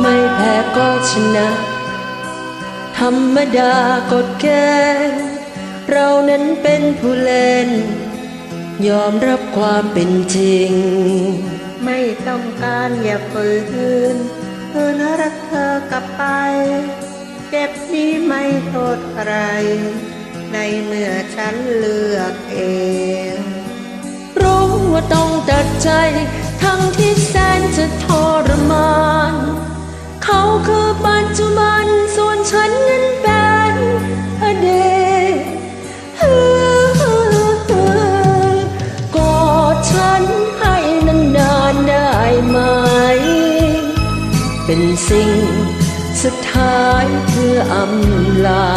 ไม่แพ้ก็ชนะ ธรรมดากฎเกณฑ์เรานั้นเป็นผู้เล่น ยอมรับความเป็นจริง ไม่ต้องการอย่าฝืนคืนรักเธอกลับไป เจ็บนี้ไม่โทษใคร ในเมื่อฉันเลือกเอง รู้ว่าต้องตัดใจ ทั้งที่แสนจะทร คือปัจจุบันส่วนฉันนั้นเป็นอดีตกอดฉันให้นานๆได้ไหม เป็นสิ่งสุดท้ายเพื่ออำลา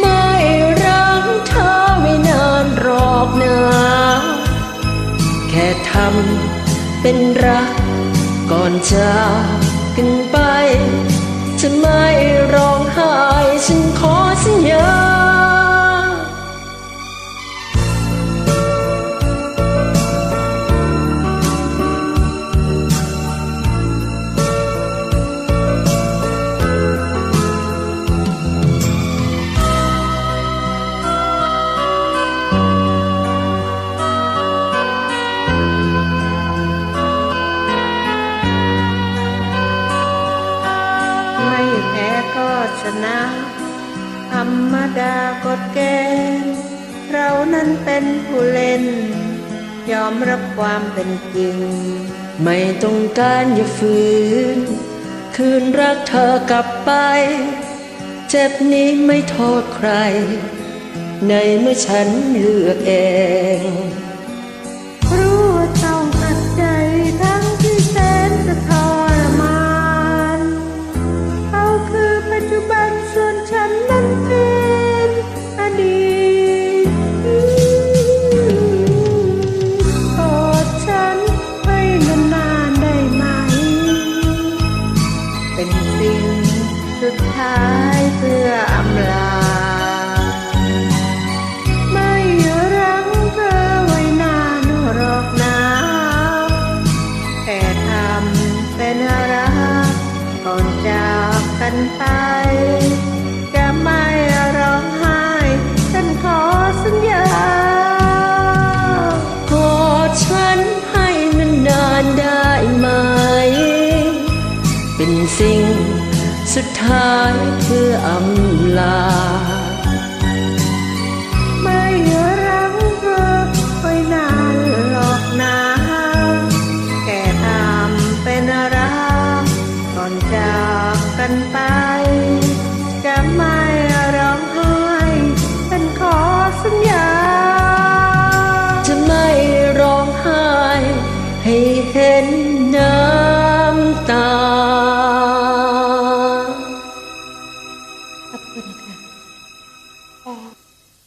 ไม่รักเธอไม่นานหรอกนะแค่ทำเป็นรักก่อนจาก กันไปจะไม่ ก็ชนะธรรมดากฎเกณฑ์เรานั้นเป็นผู้เล่น ยอมรับความเป็นจริง ไม่ต้องการอย่าฝืน คืนรักเธอกลับไป เจ็บนี้ไม่โทษใคร ในเมื่อฉันเลือกเองากกันไป จะไม่ร้องไห้ ฉันขอสัญญากอดฉันให้มันนานได้ไหม เป็นสิ่งสุดท้ายเพื่ออำลา ไม่รักเธอไว้นานหรอกนะแค่ทำเป็นรักก่อนจาก กันไป